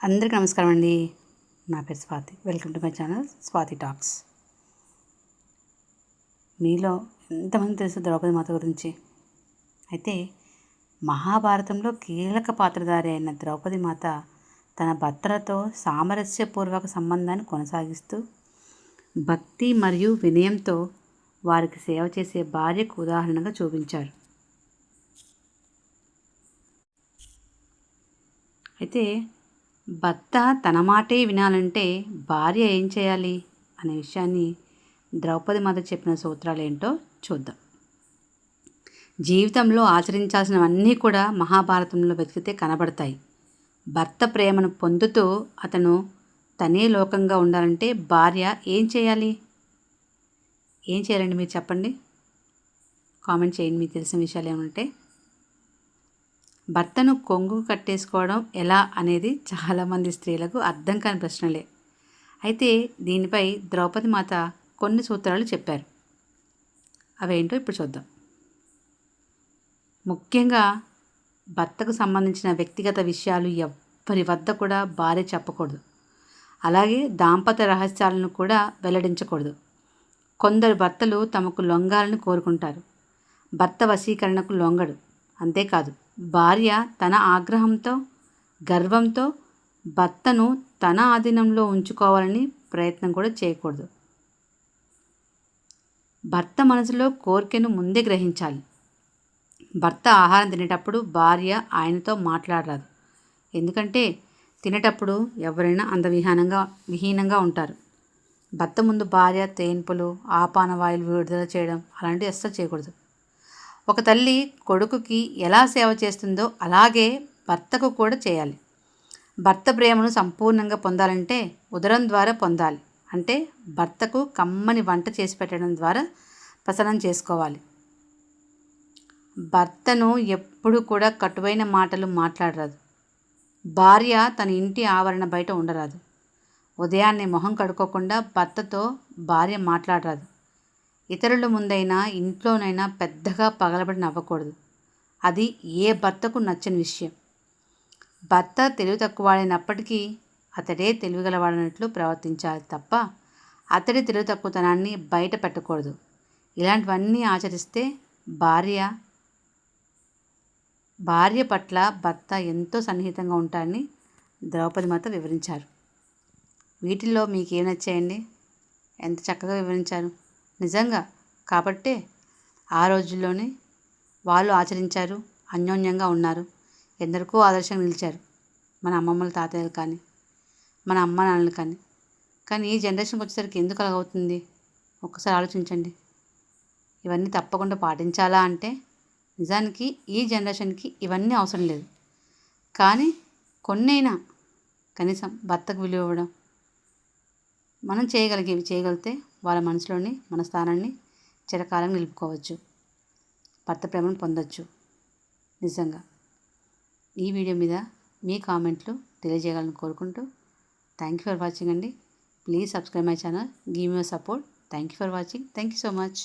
అందరికీ నమస్కారం అండి. నా పేరు Swathi. Welcome to my channel Swathi talks మీలో ఎంతమంది తెలుసు ద్రౌపది మాత గురించి? అయితే మహాభారతంలో కీలక పాత్రధారి అయిన ద్రౌపది మాత తన భర్తలతో సామరస్యపూర్వక సంబంధాన్ని కొనసాగిస్తూ భక్తి మరియు వినయంతో వారికి సేవ చేసే భార్యకు ఉదాహరణగా చూపించారు. అయితే భర్త తన మాటే వినాలంటే భార్య ఏం చేయాలి? అనే విషయాన్ని ద్రౌపది మాత చెప్పిన సూత్రాలు ఏంటో చూద్దాం. జీవితంలో ఆచరించాల్సినవన్నీ కూడా మహాభారతంలో వెతికితే కనబడతాయి. భర్త ప్రేమను పొందుతూ అతను తనే లోకంగా ఉండాలంటే భార్య ఏం చేయాలి? ఏం చేయాలండి మీరు చెప్పండి? కామెంట్ చేయండి మీకు తెలిసిన విషయాలు ఏమంటే భర్తను కొంగు కట్టేసుకోవడం ఎలా అనేది చాలామంది స్త్రీలకు అర్థం కాని ప్రశ్నలే. అయితే దీనిపై ద్రౌపది మాత కొన్ని సూత్రాలు చెప్పారు. అవేంటో ఇప్పుడు చూద్దాం. ముఖ్యంగా భర్తకు సంబంధించిన వ్యక్తిగత విషయాలు ఎవ్వరి వద్ద కూడా భార్య చెప్పకూడదు. అలాగే దాంపత్య రహస్యాలను కూడా వెల్లడించకూడదు. కొందరు భర్తలు తమకు లొంగాలని కోరుకుంటారు. భర్త వశీకరణకు లొంగడు. అంతేకాదు భార్య తన ఆగ్రహంతో గర్వంతో భర్తను తన ఆధీనంలో ఉంచుకోవాలని ప్రయత్నం కూడా చేయకూడదు. భర్త మనసులో కోరికను ముందే గ్రహించాలి. భర్త ఆహారం తినేటప్పుడు భార్య ఆయనతో మాట్లాడరాదు. ఎందుకంటే తినేటప్పుడు ఎవరైనా అందవిహీనంగా విహీనంగా ఉంటారు. భర్త ముందు భార్య తేన్పులు ఆపాన వాయులు విడుదల చేయడం అలాంటివి అస్సలు చేయకూడదు. ఒక తల్లి కొడుకుకి ఎలా సేవ చేస్తుందో అలాగే భర్తకు కూడా చేయాలి. భర్త ప్రేమను సంపూర్ణంగా పొందాలంటే ఉదరం ద్వారా పొందాలి. అంటే భర్తకు కమ్మని వంట చేసి పెట్టడం ద్వారా ప్రసన్నం చేసుకోవాలి. భర్తను ఎప్పుడు కూడా కటువైన మాటలు మాట్లాడరాదు. భార్య తన ఇంటి ఆవరణ బయట ఉండరాదు. ఉదయాన్నే మొహం కడుక్కోకుండా భర్తతో భార్య మాట్లాడరాదు. ఇతరుల ముందైనా ఇంట్లోనైనా పెద్దగా పగలబడి నవ్వకూడదు. అది ఏ భర్తకు నచ్చని విషయం. భర్త తెలివి తక్కువవాడైనప్పటికీ అతడే తెలివిగలవాడనట్లు ప్రవర్తించాలి తప్ప అతడి తెలివి తక్కువతనాన్ని బయట పెట్టకూడదు. ఇలాంటివన్నీ ఆచరిస్తే భార్య భార్య పట్ల భర్త ఎంతో సన్నిహితంగా ఉంటారని ద్రౌపది మాత వివరించారు. వీటిల్లో మీకు ఏం నచ్చాయండి? ఎంత చక్కగా వివరించారు? నిజంగా. కాబట్టే ఆ రోజుల్లోనే వాళ్ళు ఆచరించారు అన్యోన్యంగా ఉన్నారు. ఎందరికో ఆదర్శంగా నిలిచారు. మన అమ్మమ్మల తాతయ్యలు కానీ మన అమ్మ నాన్నలు కానీ. కానీ ఈ జనరేషన్కి వచ్చేసరికి ఎందుకు అలాగవుతుంది? ఒక్కసారి ఆలోచించండి. ఇవన్నీ తప్పకుండా పాటించాలా అంటే నిజానికి ఈ జనరేషన్కి ఇవన్నీ అవసరం లేదు. కానీ కొన్నైనా కనీసం భర్తకు విలువ ఇవ్వడం మనం చేయగలిగేవి చేయగలిగితే వాళ్ళ మనసులోని మన స్థానాన్ని చిరకాలం నిలుపుకోవచ్చు. భర్త ప్రేమను పొందొచ్చు. నిజంగా. ఈ వీడియో మీద మీ కామెంట్లు తెలియజేయాలని కోరుకుంటూ థ్యాంక్ యూ ఫర్ వాచింగ్ అండి. Please subscribe my channel. Give you support. Thank you for watching. Thank you so much.